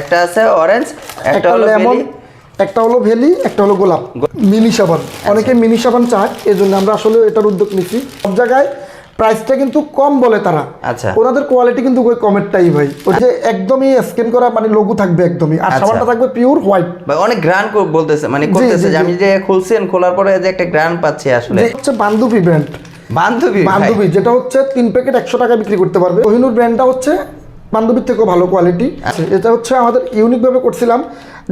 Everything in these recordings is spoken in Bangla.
একটা আছে অরেঞ্জ একটা হলো লেমন একটা হলো ভেলি একটা হলো গোলাপ। মিনি সাবান। অনেকে মিনি সাবান চায় এই জন্য আমরা আসলে এটার উদ্যোগ নিচ্ছি সব জায়গায় প্রাইসটা কিন্তু কম বলে তারা। আচ্ছা। ওনাদের কোয়ালিটি কিন্তু ওই কমেরটাই ভাই। ওই যে একদমই স্ক্যান করা মানে লঘু থাকবে একদমই। আর আচ্ছা। সাবানটা থাকবে পিওর হোয়াইট ভাই, অনেক গ্রান বলতেছে মানে করতেছে যে আমি যে খুলছেন খোলার পরে যে একটা গ্রান পাচ্ছি আসলে। হচ্ছে বান্ধবী ব্র্যান্ড বান্ধবী বান্ধবী যেটা হচ্ছে তিন প্যাকেট একশো টাকা বিক্রি করতে পারবে। কোহিনুর ব্র্যান্ডটা হচ্ছে বান্ধবীর থেকেও ভালো কোয়ালিটি আচ্ছা। এটা হচ্ছে আমাদের ইউনিকভাবে করছিলাম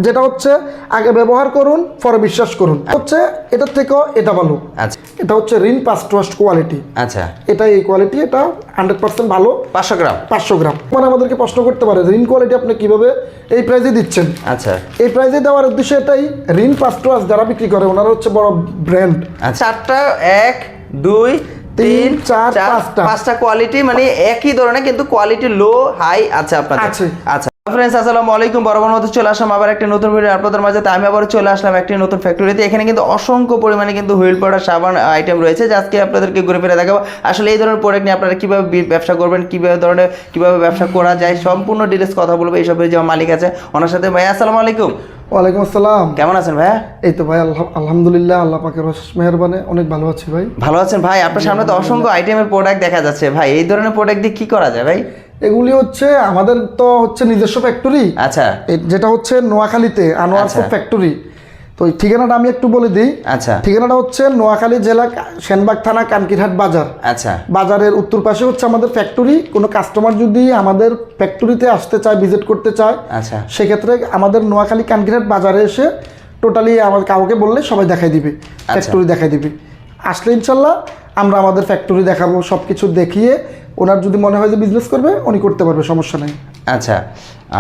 যেটা হচ্ছে আগে ব্যবহার করুন পরে বিশ্বাস করুন। হচ্ছে এটার থেকেও এটা ভালো। আচ্ছা। এটা হচ্ছে রিন ওয়াস্ট কোয়ালিটি আচ্ছা। এটা এই কোয়ালিটি এটা হান্ড্রেড পার্সেন্ট ভালো। পাঁচশো গ্রাম? পাঁচশো গ্রাম। মানে আমাদেরকে প্রশ্ন করতে পারে রিন কোয়ালিটি আপনি কীভাবে এই প্রাইসে দিচ্ছেন? আচ্ছা। এই প্রাইজে দেওয়ার উদ্দেশ্য এটাই রিন ওয়াশ যারা বিক্রি করে ওনারা হচ্ছে বড় ব্র্যান্ড আচ্ছা। চারটা এক দুই তিন চার, পাঁচটা। পাঁচটা কোয়ালিটি মানে একই ধরনের কিন্তু কোয়ালিটি লো হাই আছে আপনাদের। আচ্ছা। ফ্রেন্ডস আসসালামু আলাইকুম। বরাবর মতো চলে আসলাম আবার একটি নতুন ভিডিও আপনাদের মাঝে। আমি আবার চলে আসলাম একটি নতুন ফ্যাক্টরিতে এখানে কিন্তু অসংখ্য পরিমাণে কিন্তু হুইল পাউডার সাবান আইটেম রয়েছে। যা আজকে আপনাদেরকে ঘুরে ফিরে দেখাবো। আসলে এই ধরনের প্রোডাক্ট নিয়ে আপনারা কীভাবে ব্যবসা করবেন কীভাবে ধরনের কীভাবে ব্যবসা করা যায় সম্পূর্ণ ডিটেলস কথা বলব। এইসবের যে মালিক আছে। ওনার সাথে ভাই আসসালামু আলাইকুম। ওয়ালাইকুম আসসালাম। কেমন আছেন ভাইয়া? এই তো ভাই আলহামদুলিল্লাহ আল্লাহ পাকের অশেষ মেহরবানে অনেক ভালো আছি ভাই। ভালো আছেন ভাই? আপনার সামনে তো অসংখ্য আইটেমের প্রোডাক্ট দেখা যাচ্ছে ভাই। এই ধরনের প্রোডাক্ট দিয়ে কি করা যায় ভাই? এগুলি হচ্ছে আমাদের তো হচ্ছে নিজস্ব ফ্যাক্টরি আচ্ছা। যেটা হচ্ছে নোয়াখালীতে আনোয়ার আচ্ছা। ফ্যাক্টরি তো এই ঠিকানাটা আমি একটু বলে দিই। আচ্ছা। ঠিকানাটা হচ্ছে নোয়াখালী জেলা সেনবাগ থানা কানকিরহাট বাজার। আচ্ছা। বাজারের উত্তর পাশে হচ্ছে আমাদের ফ্যাক্টরি। কোনো কাস্টমার যদি আমাদের ফ্যাক্টরিতে আসতে চায় ভিজিট করতে চায় আচ্ছা। সেক্ষেত্রে আমাদের নোয়াখালী কানকিরহাট বাজারে এসে টোটালি আমার কাউকে বললে সবাই দেখাই দিবে ফ্যাক্টরি দেখাই দিবে। আসলে ইনশাল্লাহ আমরা আমাদের ফ্যাক্টরি দেখাবো সব কিছু দেখিয়ে ওনার যদি মনে হয় যে বিজনেস করবে উনি করতে পারবে সমস্যা নেই। আচ্ছা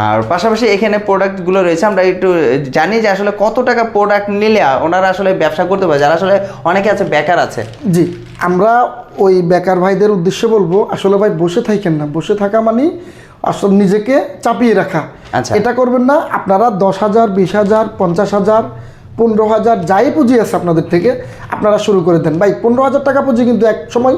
আর পাশাপাশি এখানে প্রোডাক্টগুলো রয়েছে আমরা একটু জানি যে আসলে কত টাকা প্রোডাক্ট নিলে ওনারা আসলে ব্যবসা করতে পারে যারা আসলে অনেকে আছে বেকার আছে। জি আমরা ওই বেকার ভাইদের উদ্দেশ্যে বলব আসলে ভাই বসে থাকেন না বসে থাকা মানে আসলে নিজেকে চাপিয়ে রাখা। আচ্ছা। এটা করবেন না আপনারা দশ হাজার বিশ হাজার পঞ্চাশ হাজার পনেরো হাজার যাই পুঁজি আছে আপনাদের থেকে আপনারা শুরু করে দেন। ভাই পনেরো হাজার টাকা পুঁজি কিন্তু এক সময়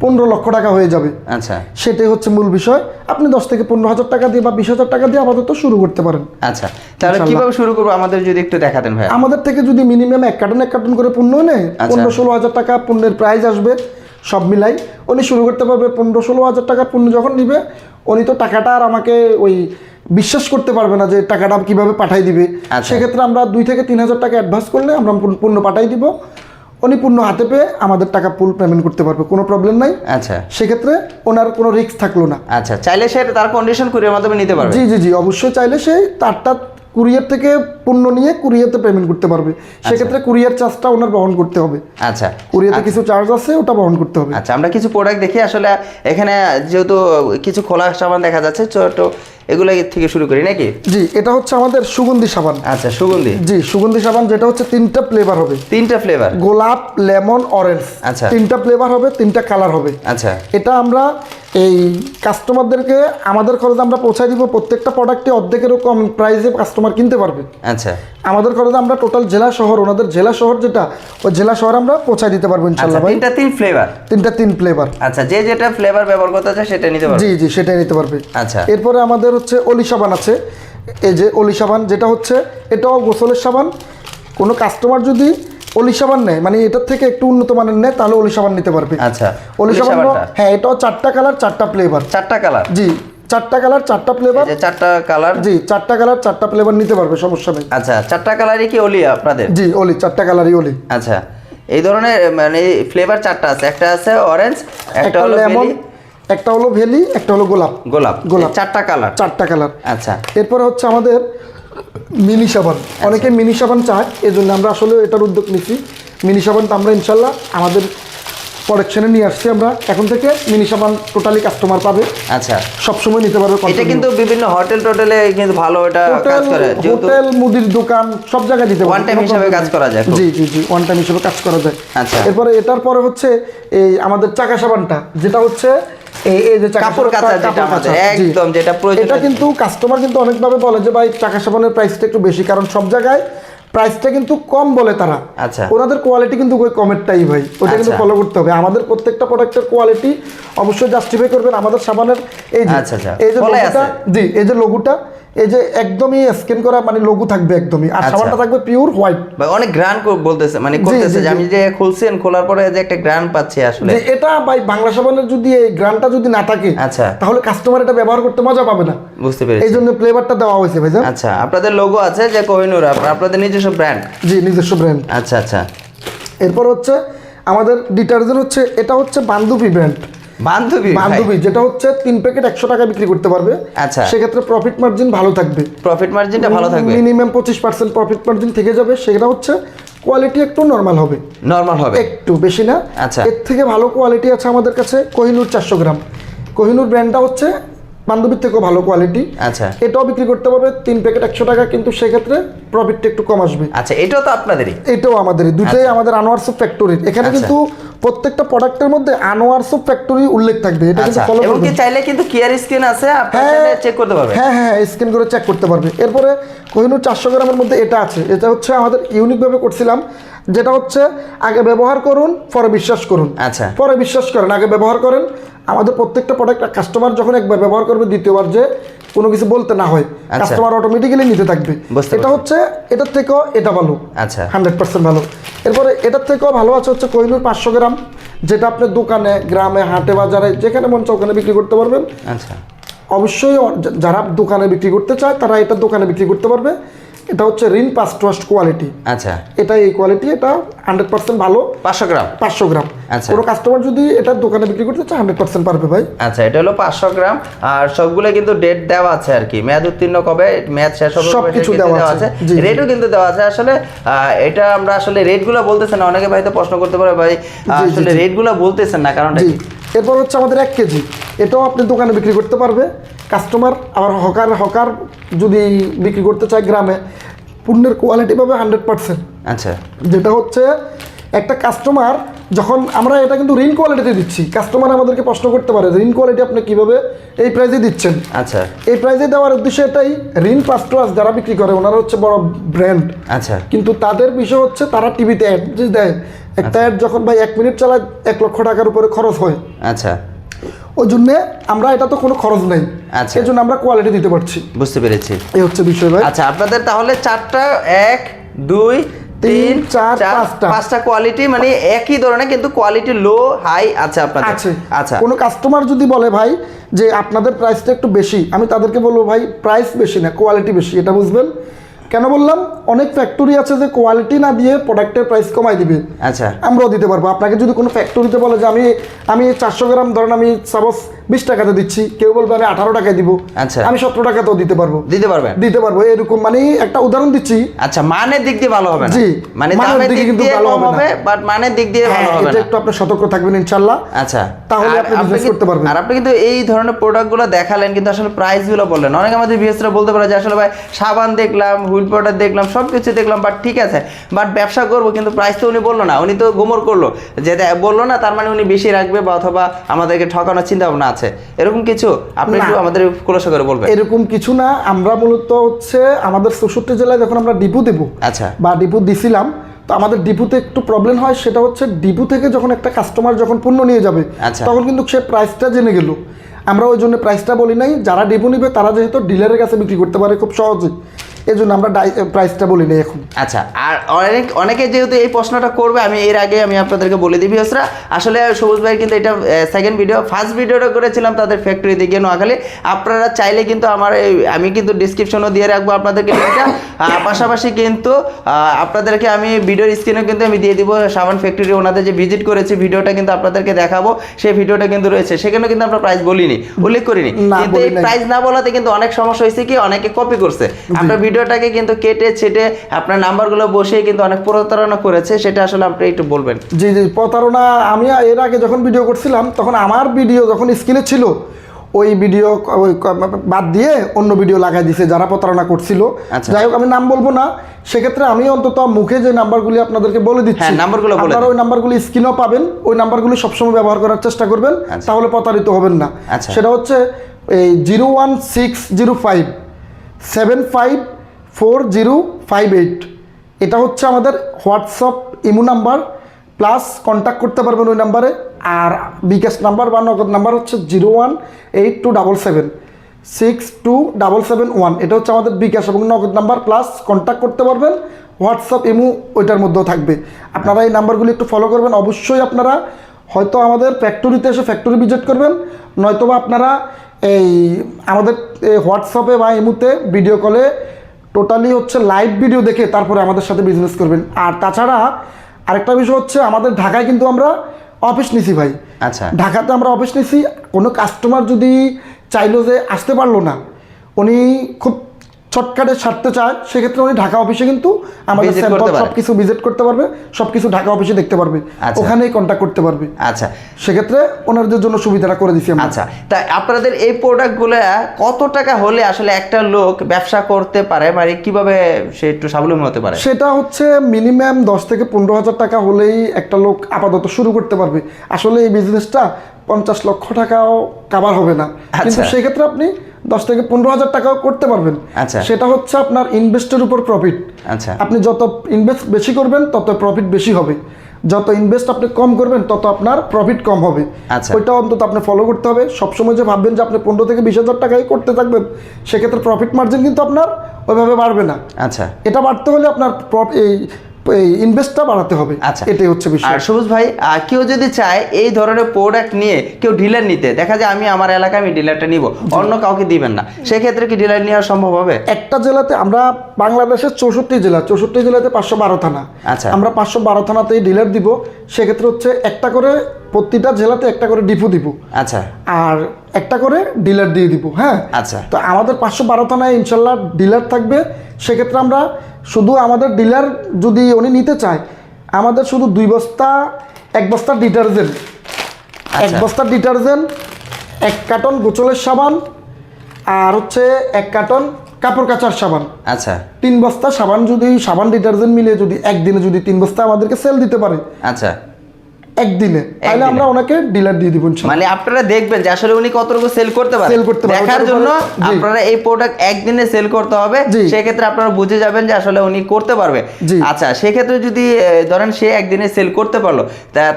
পনেরো লক্ষ টাকা হয়ে যাবে। আচ্ছা। সেটাই হচ্ছে মূল বিষয়। আপনি দশ থেকে পনেরো হাজার টাকা দিয়ে বা বিশ হাজার টাকা দিয়ে আপাতত শুরু করতে পারেন। আচ্ছা তাহলে কীভাবে শুরু করব? আমাদের যদি একটু দেখাতেন ভাই আমাদের থেকে যদি মিনিমাম এক কার্টন এক কার্টন করে পণ্য নেয় আচ্ছা। পনেরো ষোলো হাজার টাকা পণ্যের প্রাইস আসবে সব মিলাই। উনি শুরু করতে পারবে পনেরো ষোলো হাজার টাকা পণ্য যখন নিবে উনি তো টাকাটা আর আমাকে ওই বিশ্বাস করতে পারবে না যে টাকাটা কীভাবে পাঠাই দিবে। আচ্ছা। সেক্ষেত্রে আমরা দুই থেকে তিন হাজার টাকা অ্যাডভান্স করলে আমরা পণ্য- পণ্য পাঠাই দিব। উনি পণ্য হাতে পেয়ে আমাদের টাকা ফুল পেমেন্ট করতে পারবে কোনো প্রবলেম নাই। আচ্ছা। সেক্ষেত্রে ওনার কোনো রিস্ক থাকল না। আচ্ছা চাইলে সে তার কন্ডিশন কুরিয়ার মাধ্যমে নিতে পারবে। জি জি জি অবশ্যই চাইলে সে তারটা কুরিয়ার থেকে পণ্য নিয়ে কুরিয়াতে পেমেন্ট করতে পারবে। সেক্ষেত্রে কুরিয়ার চার্জটা ওনার বহন করতে হবে। আচ্ছা। কুরিয়াতে কিছু চার্জ আছে ওটা বহন করতে হবে। আচ্ছা আমরা কিছু প্রোডাক্ট দেখি আসলে এখানে যেহেতু কিছু খোলা সাবান দেখা যাচ্ছে ছোট এগুলো থেকে শুরু করি নাকি? জি এটা হচ্ছে আমাদের সুগন্ধি সাবান। আচ্ছা সুগন্ধি। জি সুগন্ধি সাবান যেটা হচ্ছে তিনটা ফ্লেভার হবে। তিনটা ফ্লেভার গোলাপ লেমন অরেঞ্জ আচ্ছা। তিনটা ফ্লেভার হবে তিনটা কালার হবে। আচ্ছা। এটা আমরা এই কাস্টমারদেরকে আমাদের খরচে আমরা পৌঁছায় দিব প্রত্যেকটা প্রোডাক্টে অর্ধেকেরও কম প্রাইসে কাস্টমার কিনতে পারবে। আচ্ছা। আমাদের খরচে আমরা টোটাল জেলা শহর ওনাদের জেলা শহর যেটা ওই জেলা শহর আমরা পৌঁছায় দিতে পারব আচ্ছা ইনশাল্লাহ ভাই। তিনটা তিন ফ্লেভার তিনটা তিন ফ্লেভার আচ্ছা যে যেটা ফ্লেভার ব্যবহার করতে চায় সেটা নিতে পারবে? জি জি সেটাই নিতে পারবে। আচ্ছা। এরপরে আমাদের হচ্ছে অলি সাবান আছে। এই যে অলি সাবান যেটা হচ্ছে এটাও গোসলের সাবান। কোনো কাস্টমার যদি অলি সাবান নেয় মানে এটার থেকে একটু উন্নত মানের নেয় তাহলে অলি সাবান নিতে পারবে। আচ্ছা অলি সাবান হ্যাঁ এটাও চারটা কালার চারটা ফ্লেভার চারটা কালার? জি চারটা কালার চারটা ফ্লেভার চারটা কালার? জি চারটা কালার চারটা ফ্লেভার নিতে পারবে সমস্যা নেই। আচ্ছা চারটা কালারই কি অলি আপনাদের? জি অলি চারটা কালারই অলি। আচ্ছা এই ধরনের মানে ফ্লেভার চারটা আছে একটা আছে অরেঞ্জ একটা একটা হলো লেমন একটা হলো ভেলি একটা হলো গোলাপ। গোলাপ গোলাপ। চারটা কালার। চারটা কালার। আচ্ছা। এরপরে হচ্ছে আমাদের মিনি সাবান। অনেকে মিনি সাবান চায় এই জন্য আমরা আসলে এটার উদ্যোগ নিচ্ছি মিনি সাবানটা আমরা ইনশাল্লাহ আমাদের প্রোডাকশনে নিয়ে আসছি আমরা। এখন থেকে মিনি সাবান টোটালি কাস্টমার পাবে। আচ্ছা। সবসময় নিতে পারবে এটা কিন্তু বিভিন্ন হোটেল টোটেলে কিন্তু ভালো এটা কাজ করে হোটেল মুদির দোকান সব জায়গায় দিতে ওয়ান টাইম হিসাবে কাজ করা যায় জি জি জি ওয়ান টাইম হিসেবে কাজ করা যায়। আচ্ছা। এরপরে এটার পরে হচ্ছে এই আমাদের চাকা সাবানটা যেটা হচ্ছে এই এই যে কাপড় যেটা আমাদের, একদম যেটা প্রয়োজন। এটা কিন্তু কাস্টমার কিন্তু অনেকভাবে বলে যে ভাই চাকা সাবানের প্রাইসটা একটু বেশি কারণ সব জায়গায় প্রাইসটা কিন্তু কম বলে তারা। আচ্ছা। ওনাদের কোয়ালিটি কিন্তু ওই কমেরটাই ভাই। ওটা কিন্তু আচ্ছা। ফলো করতে হবে। আমাদের প্রত্যেকটা প্রোডাক্টের কোয়ালিটি অবশ্যই জাস্টিফাই করবেন আমাদের সাবানের এই যে আচ্ছা, আচ্ছা। এই যে লোগোটা জি এই যে লোগোটা এই যে একদমই স্ক্যান করা মানে লঘু থাকবে একদমই। আর আচ্ছা। সাবানটা থাকবে পিওর হোয়াইট ভাই অনেক গ্রান বলতেছে মানে করতেছে যে আমি যে খুলছেন খোলার পরে যে একটা গ্রান পাচ্ছি আসলে। এটা ভাই বাংলা সাবানের যদি এই গ্রানটা যদি না থাকে আচ্ছা। তাহলে কাস্টমার এটা ব্যবহার করতে মজা পাবে না। বুঝতে এই পেরেছি। জন্য ফ্লেভারটা দেওয়া হয়েছে ভাইজান আচ্ছা আপনাদের লোগো আছে যে কোহিনুর আপ- আপনাদের নিজস্ব ব্র্যান্ড জি নিজস্ব ব্র্যান্ড আচ্ছা আচ্ছা। এরপর হচ্ছে আমাদের ডিটারজেন্ট হচ্ছে এটা হচ্ছে বান্ধবী ব্র্যান্ড বান্ধবী বান্ধবী যেটা হচ্ছে তিন প্যাকেট একশো টাকা বিক্রি করতে পারবে। আচ্ছা। সেক্ষেত্রে প্রফিট মার্জিন ভালো থাকবে। প্রফিট মার্জিনটা ভালো থাকবে? মিনিমাম পঁচিশ পার্সেন্ট প্রফিট মার্জিন থেকে যাবে সেটা হচ্ছে কোয়ালিটি একটু নর্মাল হবে। নর্মাল হবে। একটু বেশি না। আচ্ছা। এর থেকে ভালো কোয়ালিটি আছে আমাদের কাছে কোহিনুর চারশো গ্রাম। কোহিনুর ব্র্যান্ডটা হচ্ছে বান্ধবীর থেকেও ভালো কোয়ালিটি আচ্ছা। এটাও বিক্রি করতে পারবে তিন প্যাকেট একশো টাকা কিন্তু সেক্ষেত্রে প্রফিটটা একটু কম আসবে। আচ্ছা এটাও তো আপনাদেরই? এটাও আমাদের দুটাই আমাদের আনোয়ার সুপ ফ্যাক্টরির এখানে আচ্ছা। কিন্তু প্রত্যেকটা প্রোডাক্টের মধ্যে আনোয়ার সুপ ফ্যাক্টরি উল্লেখ থাকবে এটা কিন্তু আচ্ছা ফলো এবং কি চাইলে কিন্তু কেয়ার স্ক্রিন আছে আপনারা হ্যাঁ। চেক করতে পারবেন হ্যাঁ হ্যাঁ স্ক্যান করে চেক করতে পারবে। এরপরে কোহিনুর চারশো গ্রামের মধ্যে এটা আছে এটা হচ্ছে আমাদের ইউনিকভাবে করছিলাম যেটা হচ্ছে আগে ব্যবহার করুন পরে বিশ্বাস করুন। আচ্ছা। পরে বিশ্বাস করেন আগে ব্যবহার করেন আমাদের প্রত্যেকটা প্রোডাক্ট কাস্টমার যখন একবার ব্যবহার করবে দ্বিতীয়বার যে কোনো কিছু বলতে না হয় আচ্ছা। কাস্টমার অটোমেটিক্যালি নিতে থাকবে। এটা হচ্ছে এটার থেকেও এটা ভালো। আচ্ছা। হান্ড্রেড পার্সেন্ট ভালো। এরপরে এটার থেকেও ভালো আছে হচ্ছে কোহিনুর পাঁচশো গ্রাম যেটা আপনি দোকানে গ্রামে হাটে বাজারে যেখানে মন ওখানে বিক্রি করতে পারবেন। আচ্ছা। অবশ্যই যারা দোকানে বিক্রি করতে চায় তারা এটা দোকানে বিক্রি করতে পারবে। এটা হচ্ছে রিন পাস ট্রাস্ট কোয়ালিটি আচ্ছা। এটা এই কোয়ালিটি এটা হান্ড্রেড পার্সেন্ট ভালো। পাঁচশো গ্রাম? পাঁচশো গ্রাম। আচ্ছা। কোনো কাস্টমার যদি এটা দোকানে বিক্রি করতে চায় হান্ড্রেড পার্সেন্ট পারবে ভাই। আচ্ছা এটা হলো পাঁচশো গ্রাম। আর সবগুলো কিন্তু ডেট দেওয়া আছে আর কি। মেয়াদ উত্তীর্ণ কবে? মেয়াদ শেষ হবে সব কিছু দেওয়া আছে। রেটও কিন্তু দেওয়া আছে। আসলে এটা আমরা আসলে রেটগুলো বলতেছেন না। অনেকে ভাই তো প্রশ্ন করতে পারে ভাই আসলে। রেটগুলো বলতেছেন না কারণটা জি। কি? এরপর হচ্ছে আমাদের এক কেজি। এটাও আপনি দোকানে বিক্রি করতে পারবে। কাস্টমার আবার হকার হকার যদি বিক্রি করতে চায় গ্রামে পণ্যের কোয়ালিটি পাবে হান্ড্রেড পার্সেন্ট আচ্ছা। যেটা হচ্ছে একটা কাস্টমার যখন আমরা এটা কিন্তু ঋণ কোয়ালিটিতে দিচ্ছি কাস্টমার আমাদেরকে প্রশ্ন করতে পারে ঋণ কোয়ালিটি আপনি কীভাবে এই প্রাইসে দিচ্ছেন? আচ্ছা। এই প্রাইজে দেওয়ার উদ্দেশ্য এটাই ঋণ পাস্ট্রাস যারা বিক্রি করে ওনারা হচ্ছে বড় ব্র্যান্ড আচ্ছা। কিন্তু তাদের বিষয় হচ্ছে তারা টিভিতে অ্যাড দেয়। একটা অ্যাড যখন ভাই এক মিনিট চালায় এক লক্ষ টাকার উপরে খরচ হয়। আচ্ছা। ওই জন্যে আমরা এটা তো কোনো খরচ নেই। আচ্ছা। এই জন্য আমরা কোয়ালিটি দিতে পারছি। বুঝতে পেরেছি। এই হচ্ছে বিষয় ভাই। আচ্ছা আপনাদের তাহলে চারটা এক দুই তিন, চার, পাঁচটা। পাঁচটা কোয়ালিটি মানে একই ধরনের কিন্তু কোয়ালিটি লো হাই আছে আপনাদের। আচ্ছা। কোনো কাস্টমার যদি বলে ভাই যে আপনাদের প্রাইসটা একটু বেশি আমি তাদেরকে বলব ভাই প্রাইস বেশি না কোয়ালিটি বেশি এটা বুঝবেন? কেন বললাম? অনেক ফ্যাক্টরি আছে যে কোয়ালিটি না দিয়ে প্রোডাক্টের প্রাইস কমাই দিবে। আচ্ছা। আমরাও দিতে পারব। আপনাকে যদি কোনো ফ্যাক্টরিতে বলে যে আমি আমি চারশো গ্রাম ধরেন আমি সাপোজ বিশ টাকাতে দিচ্ছি কেউ বলবে আমি আঠারো টাকায় দিব। আচ্ছা। আমি সতেরো টাকাতেও দিতে পারব। দিতে পারবেন? দিতে পারব। এরকম মানে একটা উদাহরণ দিচ্ছি। আচ্ছা মানের দিক দিয়ে ভালো হবে জি, মানে মানের দিকে কিন্তু ভালো হবে বাট মানের দিক দিয়ে ভালো হ্যাঁ হবে এটা একটু আপনি সতর্ক থাকবেন ইনশাল্লাহ আচ্ছা। তাহলে আপনি কি- করতে পারবেন। আর আপনি কিন্তু এই ধরনের প্রোডাক্টগুলো দেখালেন কিন্তু আসলে প্রাইসগুলো বললেন অনেক আমাদের ভিএসরা বলতে পারে যে আসলে ভাই সাবান দেখলাম হুইল পাউডার দেখলাম সব কিছু দেখলাম বাট ঠিক আছে বাট ব্যবসা করব কিন্তু প্রাইস তো উনি বলল না উনি তো গোমর করল যে বলল না তার মানে উনি বেশি রাখবে বা অথবা আমাদেরকে ঠকানোর চিন্তা ভাবনা আছে। এরকম কিছু? আপনি একটু আমাদের খোলাসা করে বলবেন। এরকম কিছু না আমরা মূলত হচ্ছে আমাদের চৌষট্টি জেলায় যখন আমরা ডিপু দেবো আচ্ছা। বা ডিপু দিছিলাম তো আমাদের ডিপুতে একটু প্রবলেম হয় সেটা হচ্ছে ডিপু থেকে যখন একটা কাস্টমার যখন পণ্য নিয়ে যাবে আচ্ছা। তখন কিন্তু সে প্রাইসটা জেনে গেল। আমরা ওই জন্য প্রাইসটা বলি নাই যারা ডিপু নিবে তারা যেহেতু ডিলারের কাছে বিক্রি করতে পারে খুব সহজে। এই জন্য আমরা প্রাইসটা বলি নাই এখন। আচ্ছা আর অনেক অনেকে যেহেতু এই প্রশ্নটা করবে আমি এর আগে আমি আপনাদেরকে বলে দিই ভিউসরা আসলে সবুজ ভাই কিন্তু এটা সেকেন্ড ভিডিও ফার্স্ট ভিডিওটা করেছিলাম তাদের ফ্যাক্টরিতে গিয়ে নোয়াখালী। আপনারা চাইলে কিন্তু আমার আমি কিন্তু ডিসক্রিপশনও দিয়ে রাখব আপনাদেরকে আহ, পাশাপাশি কিন্তু আপনাদেরকে আমি ভিডিওর স্ক্রিনেও কিন্তু আমি দিয়ে দিব। সাবান ফ্যাক্টরি ওনাদের যে ভিজিট করেছি ভিডিওটা কিন্তু আপনাদেরকে দেখাবো। সেই ভিডিওটা কিন্তু রয়েছে। সেখানে কিন্তু আমরা প্রাইস বলিনি উল্লেখ করিনি। কিন্তু এই প্রাইস না বলাতে কিন্তু অনেক সমস্যা হয়েছে কি? অনেকে কপি করছে। আপনার ভিডিওটাকে কিন্তু কেটে ছেটে আপনার নাম্বারগুলো বসিয়ে কিন্তু অনেক প্রতারণা করেছে সেটা আসলে আপনি একটু বলবেন জি জি প্রতারণা আমি এর আগে যখন ভিডিও করছিলাম তখন আমার ভিডিও যখন স্ক্রিনে ছিল ওই ভিডিও বাদ দিয়ে অন্য ভিডিও লাগাই দিছে যারা প্রতারণা করছিল আচ্ছা। যাই হোক আমি নাম বলব না সেক্ষেত্রে আমি অন্তত মুখে যে নাম্বারগুলি আপনাদেরকে বলে দিচ্ছি হ্যাঁ, নাম্বারগুলো আপনারা ওই নাম্বারগুলি স্ক্রিনও পাবেন ওই নাম্বারগুলি সবসময় ব্যবহার করার চেষ্টা করবেন আচ্ছা। তাহলে প্রতারিত হবেন না আচ্ছা। সেটা হচ্ছে এই zero one six zero five seven five four zero five eight. এটা হচ্ছে আমাদের WhatsApp imo number, plus contact করতে পারবেন ওই নাম্বারে, আর বিকাশ নাম্বার বা নগদ নাম্বার হচ্ছে zero one eight two double seven, six two double seven one. এটা হচ্ছে আমাদের বিকাশ এবং নগদ নাম্বার, প্লাস কন্ট্যাক্ট করতে পারবেন, হোয়াটসঅ্যাপ, ইমু ওইটার মধ্যেও থাকবে। আপনারা এই নাম্বারগুলি একটু ফলো করবেন, অবশ্যই আপনারা হয়তো আমাদের ফ্যাক্টরিতে এসে ফ্যাক্টরি ভিজিট করবেন, নয়তোবা আপনারা এই আমাদের হোয়াটসঅ্যাপে বা ইমুতে ভিডিও কলে টোটালি হচ্ছে লাইভ ভিডিও দেখে তারপরে আমাদের সাথে বিজনেস করবেন। আর তাছাড়া আরেকটা বিষয় হচ্ছে আমাদের ঢাকায় কিন্তু আমরা অফিস নিছি ভাই। আচ্ছা। ঢাকাতে আমরা অফিস নিছি কোনো কাস্টমার যদি চাইলো যে আসতে পারল না উনি খুব শর্টকাটে ছাড়তে চায় সেক্ষেত্রে উনি ঢাকা অফিসে কিন্তু আমাদের স্যাম্পল সব কিছু ভিজিট করতে পারবে সব কিছু ঢাকা অফিসে দেখতে পারবে। আচ্ছা। ওখানেই কন্ট্যাক্ট করতে পারবে। আচ্ছা। সেক্ষেত্রে ওনাদের জন্য সুবিধাটা করে দিছি আমরা। আচ্ছা। তা আপনাদের এই প্রোডাক্টগুলো কত টাকা হলে আসলে একটা লোক ব্যবসা করতে পারে? মানে কীভাবে সে একটু স্বাবলম্বী হতে পারে? সেটা হচ্ছে মিনিমাম দশ থেকে পনেরো হাজার টাকা হলেই একটা লোক আপাতত শুরু করতে পারবে। আসলে এই বিজনেসটা পঞ্চাশ লক্ষ টাকাও কাবার হবে না। কিন্তু আচ্ছা। সেক্ষেত্রে আপনি দশ থেকে পনেরো হাজার টাকাও করতে পারবেন। আচ্ছা। সেটা হচ্ছে আপনার ইনভেস্টের উপর প্রফিট আচ্ছা। আপনি যত ইনভেস্ট বেশি করবেন তত প্রফিট বেশি হবে। যত ইনভেস্ট আপনি কম করবেন তত আপনার প্রফিট কম হবে। আচ্ছা। ওইটা অন্তত আপনি ফলো করতে হবে। সবসময় যে ভাববেন যে আপনি পনেরো থেকে বিশ হাজার টাকাই করতে থাকবেন সেক্ষেত্রে প্রফিট মার্জিন কিন্তু আপনার ওইভাবে বাড়বে না। আচ্ছা। এটা বাড়তে হলে আপনার এই ইনভেস্টটা বাড়াতে হবে। আচ্ছা। এটাই হচ্ছে বিষয়। আর সবুজ ভাই কেউ যদি চায় এই ধরনের প্রোডাক্ট নিয়ে কেউ ডিলার নিতে দেখা যায় আমি আমার এলাকায় আমি ডিলারটা নিব অন্য কাউকে দিবেন না। সেক্ষেত্রে কি ডিলার নেওয়া সম্ভব হবে? একটা জেলাতে আমরা বাংলাদেশের চৌষট্টি জেলা চৌষট্টি জেলাতে পাঁচশো বারো থানা। আচ্ছা। আমরা পাঁচশো বারো থানাতেই ডিলার দিব সেক্ষেত্রে হচ্ছে একটা করে প্রতিটা জেলাতে একটা করে ডিপো দিব। আচ্ছা। আর একটা করে ডিলার দিয়ে দিব হ্যাঁ? আচ্ছা। তো আমাদের পাঁচশো বারো থানায় ইনশাল্লাহ ডিলার থাকবে সেক্ষেত্রে আমরা শুধু আমাদের ডিলার যদি উনি নিতে চায় আমাদের শুধু দুই বস্তা এক বস্তা ডিটারজেন্ট এক আচ্ছা। বস্তা ডিটারজেন্ট এক কার্টন গোচলের সাবান আর হচ্ছে এক কার্টন কাপড় কাচার সাবান। আচ্ছা। তিন বস্তা সাবান যদি সাবান ডিটারজেন্ট মিলে যদি একদিনে যদি তিন বস্তা আমাদেরকে সেল দিতে পারে। আচ্ছা। একদিনে। তাহলে আমরা ওনাকে ডিলার দিয়ে দিব মানে আপনারা দেখবেন যে আসলে উনি কতটুকু সেল করতে পারে। Sell করতে পারে, দেখার জন্য আপনারা এই প্রোডাক্ট একদিনে সেল করতে হবে। জি। সেক্ষেত্রে আপনারা বুঝে যাবেন যে আসলে উনি করতে পারবে। আচ্ছা সেক্ষেত্রে যদি ধরেন সে একদিনে সেল করতে পারল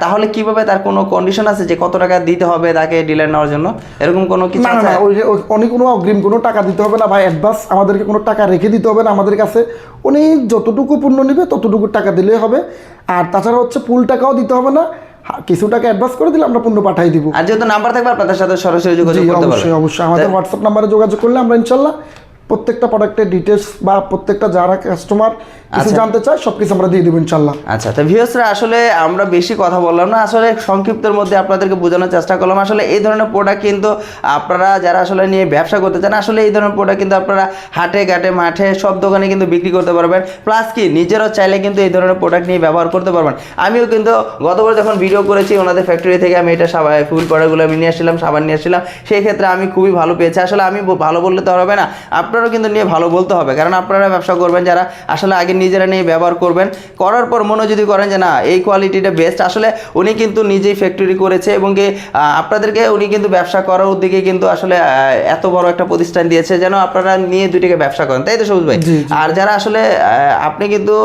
তাহলে কীভাবে তার কোনো কন্ডিশন আছে যে কত টাকা দিতে হবে তাকে ডিলার নেওয়ার জন্য? এরকম কোনো কিছু না না উনি কোনো অগ্রিম কোনো টাকা দিতে হবে না। ভাই অ্যাডভান্স আমাদেরকে কোনো টাকা রেখে দিতে হবে না আমাদের কাছে। উনি যতটুকু পূর্ণ নেবে ততটুকু টাকা দিলেই হবে। আর তাছাড়া হচ্ছে ফুল টাকাও দিতে হবে না। কিছু টাকা অ্যাডভান্স করে দিলে আমরা পূর্ণ পাঠাই দিব। আর যেহেতু নাম্বার থাকবে আপনাদের সাথে সরাসরি যোগাযোগ করতে পারবেন। অবশ্যই। অবশ্যই আমাদের হোয়াটসঅ্যাপ নাম্বারে যোগাযোগ করলে আমরা ইনশাল্লাহ প্রত্যেকটা প্রোডাক্টের ডিটেলস বা প্রত্যেকটা যারা কাস্টমার কিছু আচ্ছা। জানতে চায় সব কিছু আমরা দিয়ে দেবো ইনশাল্লাহ। আচ্ছা তো ভিউসরা আসলে আমরা বেশি কথা বললাম না। আসলে সংক্ষিপ্তের মধ্যে আপনাদেরকে বোঝানোর চেষ্টা করলাম। আসলে এই ধরনের প্রোডাক্ট কিন্তু আপনারা যারা আসলে নিয়ে ব্যবসা করতে চান আসলে এই ধরনের প্রোডাক্ট কিন্তু আপনারা হাটে ঘাটে মাঠে সব দোকানে কিন্তু বিক্রি করতে পারবেন। প্লাস কি নিজেরও চাইলে কিন্তু এই ধরনের প্রোডাক্ট নিয়ে ব্যবহার করতে পারবেন। আমিও কিন্তু গতবার যখন ভিডিও করেছি ওনাদের ফ্যাক্টরি থেকে আমি এটা সাবান ফুল প্রোডাক্টগুলো আমি নিয়ে আসছিলাম সাবান নিয়ে আসছিলাম। সেই ক্ষেত্রে আমি খুবই ভালো পেয়েছি। আসলে আমি ভালো বললে তো হবে না। আপনারাও কিন্তু নিয়ে ভালো বলতে হবে। কারণ আপনারা ব্যবসা করবেন যারা আসলে আগে নিজেরা নিয়ে ব্যবহার করবেন। করার পর মনে যদি করেন যে না এই কোয়ালিটিটা বেস্ট আসলে উনি কিন্তু নিজেই ফ্যাক্টরি করেছে এবং কি আপনাদেরকে উনি কিন্তু ব্যবসা করার উদ্যোগে কিন্তু আসলে এত বড় একটা প্রতিষ্ঠান দিয়েছে যেন আপনারা নিয়ে দুইটাকে ব্যবসা করেন। তাই তো সবুজ ভাই। আর যারা আসলে আপনি কিন্তু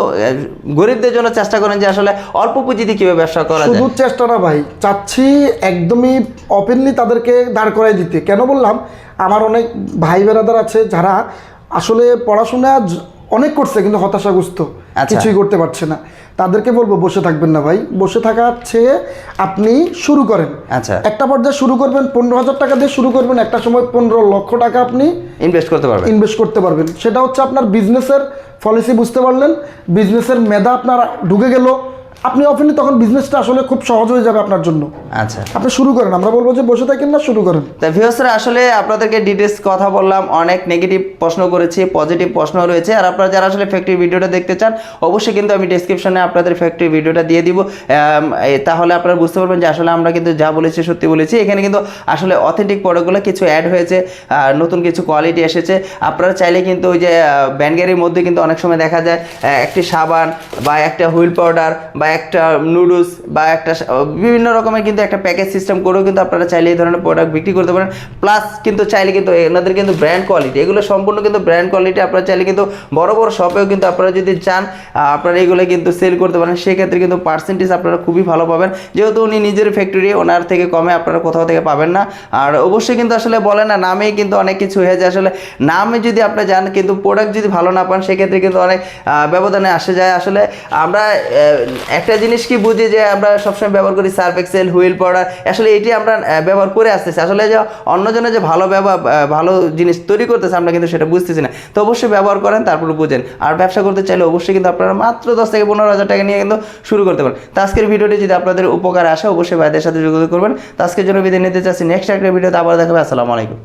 গরিবদের জন্য চেষ্টা করেন যে আসলে অল্প পুঁজিতে কীভাবে ব্যবসা করা যায়। শুধু চেষ্টা না ভাই চাচ্ছি একদমই ওপেনলি তাদেরকে দাঁড় করাই দিতে। কেন বললাম? আমার অনেক ভাই বেরাদার আছে যারা আসলে পড়াশোনা অনেক করছে কিন্তু হতাশাগ্রস্ত আচ্ছা। কিছুই করতে পারছে না। তাদেরকে বলব বসে থাকবেন না ভাই। বসে থাকা চেয়ে আপনি শুরু করেন। আচ্ছা। একটা পর্যায়ে শুরু করবেন পনেরো হাজার টাকা দিয়ে শুরু করবেন একটা সময় পনেরো লক্ষ টাকা আপনি ইনভেস্ট করতে পারবেন। ইনভেস্ট করতে পারবেন। সেটা হচ্ছে আপনার বিজনেসের পলিসি বুঝতে পারলেন? বিজনেসের মেধা আপনার ঢুকে গেল আপনি অফেনলি তখন বিজনেসটা আসলে খুব সহজ হয়ে যাবে আপনার জন্য। আচ্ছা। আপনি শুরু করেন আমরা বলব যে বসে থাকেন না শুরু করেন। তা ভিউসরা আসলে আপনাদেরকে ডিটেলস কথা বললাম অনেক নেগেটিভ প্রশ্ন করেছি পজিটিভ প্রশ্ন রয়েছে আর আপনারা যারা আসলে ফ্যাক্টরি ভিডিওটা দেখতে চান অবশ্যই কিন্তু আমি ডিসক্রিপশনে আপনাদের ফ্যাক্টরি ভিডিওটা দিয়ে দিব। তাহলে আপনারা বুঝতে পারবেন যে আসলে আমরা কিন্তু যা বলেছি সত্যি বলেছি। এখানে কিন্তু আসলে অথেন্টিক প্রোডাক্টগুলো কিছু অ্যাড হয়েছে আর নতুন কিছু কোয়ালিটি এসেছে। আপনারা চাইলে কিন্তু ওই যে ব্যানগারির মধ্যে কিন্তু অনেক সময় দেখা যায় একটি সাবান বা একটা হুইল পাউডার বা একটা নুডলস বা একটা বিভিন্ন রকমের কিন্তু একটা প্যাকেজ সিস্টেম করেও কিন্তু আপনারা চাইলে এই ধরনের প্রোডাক্ট বিক্রি করতে পারেন। প্লাস কিন্তু চাইলে কিন্তু এনাদের কিন্তু ব্র্যান্ড কোয়ালিটি এগুলো সম্পূর্ণ কিন্তু ব্র্যান্ড কোয়ালিটি আপনারা চাইলে কিন্তু বড় বড় শপেও কিন্তু আপনারা যদি চান আপনারা এগুলো কিন্তু সেল করতে পারেন। সেক্ষেত্রে কিন্তু পার্সেন্টেজ আপনারা খুবই ভালো পাবেন। যেহেতু উনি নিজের ফ্যাক্টরি ওনার থেকে কমে আপনারা কোথাও থেকে পাবেন না। আর অবশ্যই কিন্তু আসলে বলে না নামেই কিন্তু অনেক কিছু হয়ে যায়। আসলে নামে যদি আপনি যান, কিন্তু প্রোডাক্ট যদি ভালো না পান, সেক্ষেত্রে কিন্তু অনেক ব্যবধানে আসে যায়। আসলে আমরা একটা জিনিস কি বুঝি যে আমরা সবসময় ব্যবহার করি সার্ফ এক্সেল, হুইল পাউডার আসলে এটি আমরা ব্যবহার করে আসতেছি। আসলে যে অন্যজনে যে ভালো ব্যবহার ভালো জিনিস তৈরি করতেছে, আমরা কিন্তু সেটা বুঝতেছি না। তো অবশ্যই ব্যবহার করেন, তারপর বুঝেন। আর ব্যবসা করতে চাইলে অবশ্যই কিন্তু আপনারা মাত্র দশ থেকে পনেরো হাজার টাকা নিয়ে কিন্তু শুরু করতে পারেন। তো আজকের ভিডিওটি যদি আপনাদের উপকার আসে, অবশ্যই ভাইদের সাথে যোগাযোগ করবেন। তো আজকের জন্য বিদায় নিতে চাচ্ছি। নেক্সট একটা ভিডিওতে আবার দেখাবে আসসালামু আলাইকুম।